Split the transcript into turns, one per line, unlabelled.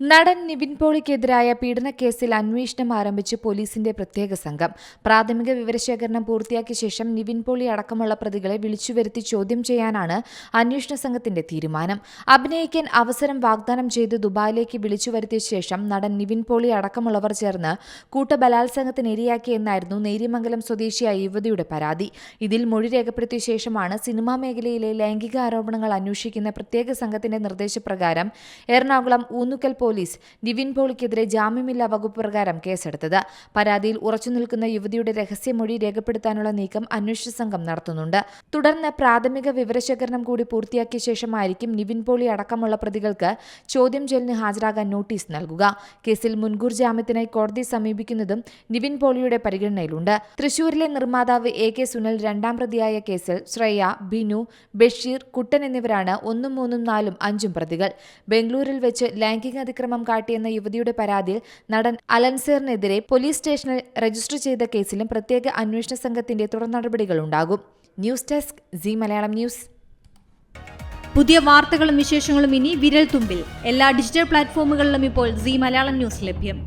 നടൻ നിവിൻ പോളിക്കെതിരായ പീഡനക്കേസിൽ അന്വേഷണം ആരംഭിച്ച് പോലീസിന്റെ പ്രത്യേക സംഘം. പ്രാഥമിക വിവരശേഖരണം പൂർത്തിയാക്കിയ ശേഷം നിവിൻ പോളി അടക്കമുള്ള പ്രതികളെ വിളിച്ചുവരുത്തി ചോദ്യം ചെയ്യാനാണ് അന്വേഷണ സംഘത്തിന്റെ തീരുമാനം. അഭിനയിക്കാൻ അവസരം വാഗ്ദാനം ചെയ്ത് ദുബായിലേക്ക് വിളിച്ചുവരുത്തിയ ശേഷം നടൻ നിവിൻ പോളി അടക്കമുള്ളവർ ചേർന്ന് കൂട്ടബലാത്സംഗത്തിന് ഇരയാക്കിയെന്നായിരുന്നു നേര്യമംഗലം സ്വദേശിയായ യുവതിയുടെ പരാതി. ഇതിൽ മൊഴി രേഖപ്പെടുത്തിയ ശേഷമാണ് സിനിമാ മേഖലയിലെ ലൈംഗിക ആരോപണങ്ങൾ അന്വേഷിക്കുന്ന പ്രത്യേക സംഘത്തിന്റെ നിർദ്ദേശപ്രകാരം എറണാകുളം ഊന്നുക്കൽ പോലീസ് നിവിൻ പോളിക്കെതിരെ ജാമ്യമില്ലാ വകുപ്പ് പ്രകാരം കേസെടുത്തത്. പരാതിയിൽ ഉറച്ചുനിൽക്കുന്ന യുവതിയുടെ രഹസ്യമൊഴി രേഖപ്പെടുത്താനുള്ള നീക്കം അന്വേഷണ സംഘം നടത്തുന്നുണ്ട്. തുടർന്ന് പ്രാഥമിക വിവരശേഖരണം കൂടി പൂർത്തിയാക്കിയ ശേഷമായിരിക്കും നിവിൻ പോളി അടക്കമുള്ള പ്രതികൾക്ക് ചോദ്യം ചെയ്യലിന് ഹാജരാകാൻ നോട്ടീസ് നൽകുക. കേസിൽ മുൻകൂർ ജാമ്യത്തിനായി കോടതി സമീപിക്കുന്നതും നിവിൻ പോളിയുടെ പരിഗണനയിലുണ്ട്. തൃശൂരിലെ നിർമ്മാതാവ് എ കെ സുനിൽ രണ്ടാം പ്രതിയായ കേസിൽ ശ്രേയ ബിനു ബഷീർ കുട്ടൻ എന്നിവരാണ് ഒന്നും മൂന്നും നാലും അഞ്ചും പ്രതികൾ. ബംഗളൂരിൽ വെച്ച് ലൈംഗിക അതിക്രമം കാട്ടിയെന്ന യുവതിയുടെ പരാതിയിൽ നടൻ അലൻസേറിനെതിരെ പോലീസ് സ്റ്റേഷനിൽ രജിസ്റ്റർ ചെയ്ത കേസിലും പ്രത്യേക അന്വേഷണ സംഘത്തിന്റെ തുടർ നടപടികൾ ഉണ്ടാകും. News desk Zee Malayalam news.
പുതിയ വാർത്തകളും വിശേഷങ്ങളും ഇനി വിരൽ തുമ്പിൽ എല്ലാ ഡിജിറ്റൽ പ്ലാറ്റ്ഫോമുകളിലും ഇപ്പോൾ സി മലയാളം ന്യൂസ് ലഭ്യം.